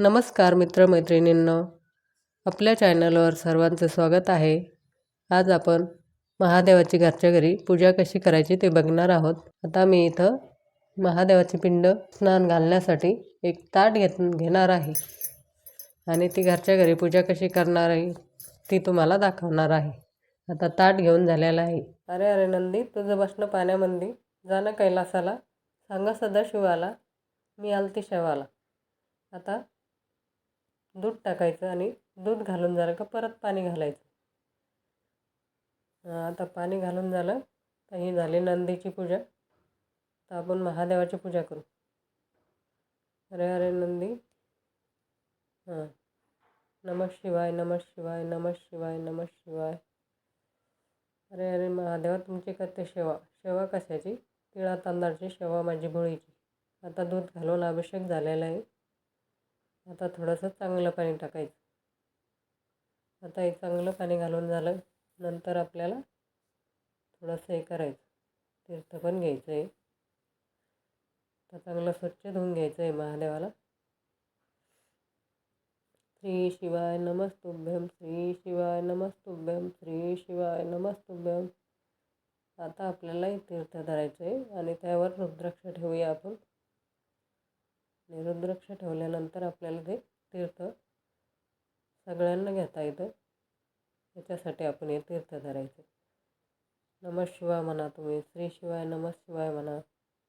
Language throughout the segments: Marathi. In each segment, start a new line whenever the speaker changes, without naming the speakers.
नमस्कार मित्रमैत्रिणींनो. आपल्या चॅनलवर सर्वांचं स्वागत आहे. आज आपण महादेवाची घरच्या घरी पूजा कशी करायची ते बघणार आहोत. आता मी इथं महादेवाची पिंड स्नान घालण्यासाठी एक ताट घेत घेणार आहे. आणि ती घरच्या घरी पूजा कशी करणार आहे ती तुम्हाला दाखवणार आहे. आता ताट घेऊन झालेला आहे. अरे अरे नंदी तुझं बसणं पाण्यामध्ये जाणं कैलासाला. सांगा सदाशिवाला. मी आलती शेवाला. आता दूध टाकायचं आणि दूध घालून झालं का परत पाणी घालायचं. आता पाणी घालून झालं तर ही झाली नंदीची पूजा. तर आपण महादेवाची पूजा करू. अरे अरे नंदी. हां. नमः शिवाय नमः शिवाय नमः शिवाय नमः शिवाय. अरे अरे महादेवा तुमची करते सेवा. सेवा कशाची? तिळा तांदळाची सेवा माझी भोळीची. आता दूध घालून अभिषेक झालेला आहे. आता थोडंसं चांगलं पाणी टाकायचं. आता हे चांगलं पाणी घालून झालं नंतर आपल्याला थोडंसं हे करायचं. तीर्थ पण घ्यायचं आहे. तर चांगलं स्वच्छ धुवून घ्यायचं आहे महादेवाला. श्री शिवाय नमस्तुभ्यम श्री शिवाय नमस्तुभ्यम श्री शिवाय नमस्तुभ्यम आता आपल्याला तीर्थ धरायचं आहे आणि त्यावर रुद्राक्ष ठेवूया आपण. आणि रुद्राक्ष ठेवल्यानंतर आपल्याला ते तीर्थ सगळ्यांना घेता येतं. त्याच्यासाठी आपण हे तीर्थ धरायचं. नमः शिवाय म्हणा तुम्ही श्री शिवाय नमः शिवाय म्हणा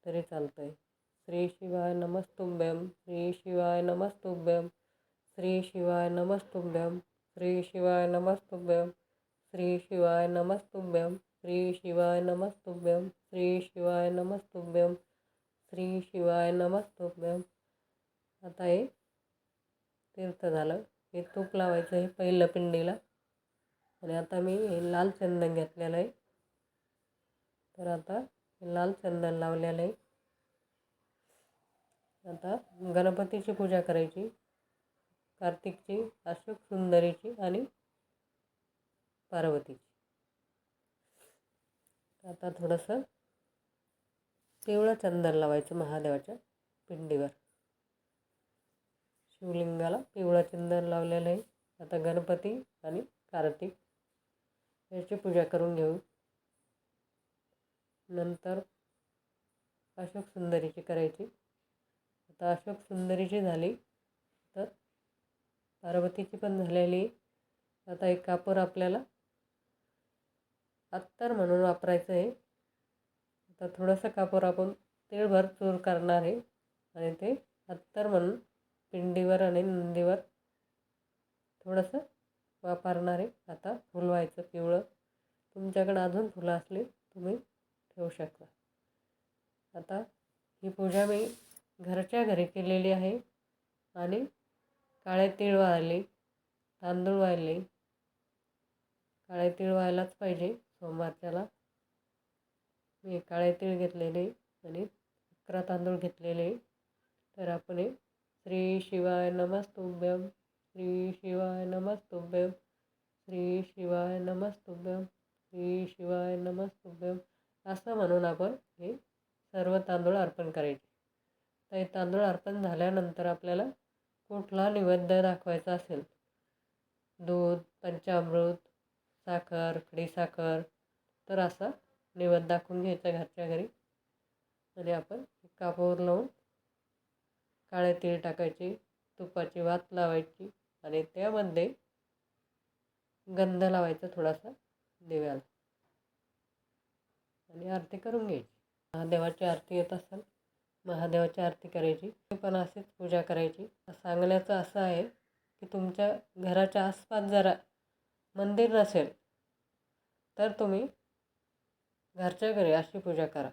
तरी चालतं आहे श्री शिवाय नमस्तुभ्यम श्री शिवाय नमस्तुभ्यम श्री शिवाय नमस्तुभ्यम श्री शिवाय नमस्तुभ्यम श्री शिवाय नमस्तुभ्यम श्री शिवाय नमस्तुभ्यम श्री शिवाय नमस्तुभ्यम श्री शिवाय नमस्तुभ्यम आता हे तीर्थ झालं. हे तूप लावायचं आहे पहिलं पिंडीला. आणि आता मी हे लाल चंदन घेतलेलं आहे. तर आता हे लाल चंदन लावलेलं आहे. आता गणपतीची पूजा करायची. कार्तिकची अशोक सुंदरीची आणि पार्वतीची. आता थोडंसं पिवळं चंदन लावायचं महादेवाच्या पिंडीवर. शिवलिंगाला पिवळा चंदन लावलेलं आहे. आता गणपती आणि कार्तिक याची पूजा करून घेऊ. नंतर अशोक सुंदरीची करायची. आता अशोक सुंदरीची झाली तर पार्वतीची पण झालेली आता एक कापूर आपल्याला अत्तर म्हणून वापरायचं आहे. आता थोडंसं कापूर आपण तिळभर चूर करणार आहे आणि ते अत्तर म्हणून पिंडीवर आणि नंदीवर थोडंसं वापरणारे आता फुलवायचं पिवळं. तुमच्याकडं अजून फुलं असली तुम्ही ठेवू शकता. आता ही पूजा मी घरच्या घरी केलेली आहे आणि काळे तीळ वाळले तांदूळ वाळले. काळे तीळ व्हायलाच पाहिजे सोमवारच्याला मी काळे तीळ घेतलेले आणि अकरा तांदूळ घेतलेले. तर आपण हे श्री शिवाय नमस्तुभ्यम श्री शिवाय नमस्तुभ्यम श्री शिवाय नमस्तुभ्यम श्री शिवाय नमस्तुभ्यम असं म्हणून आपण हे सर्व तांदूळ अर्पण करायचे. तर हे तांदूळ अर्पण झाल्यानंतर आपल्याला कुठला निवेद्य दाखवायचा असेल? दूध पंचामृत साखर खडीसाखर तर असा निवेद दाखवून घ्यायचा घरच्या घरी. आणि आपण कापूर लावून काळे तीळ टाकायचे तुपाची वात लावायची आणि त्यामध्ये गंध लावायचा थोडासा दिव्याला. आणि आरती करून घ्यायची. महादेवाची आरती येत असेल महादेवाची आरती करायची. पण अशीच पूजा करायची. सांगण्याचं असं आहे की तुमच्या घराच्या आसपास जरा मंदिर नसेल तर तुम्ही घरच्या घरी अशी पूजा करा.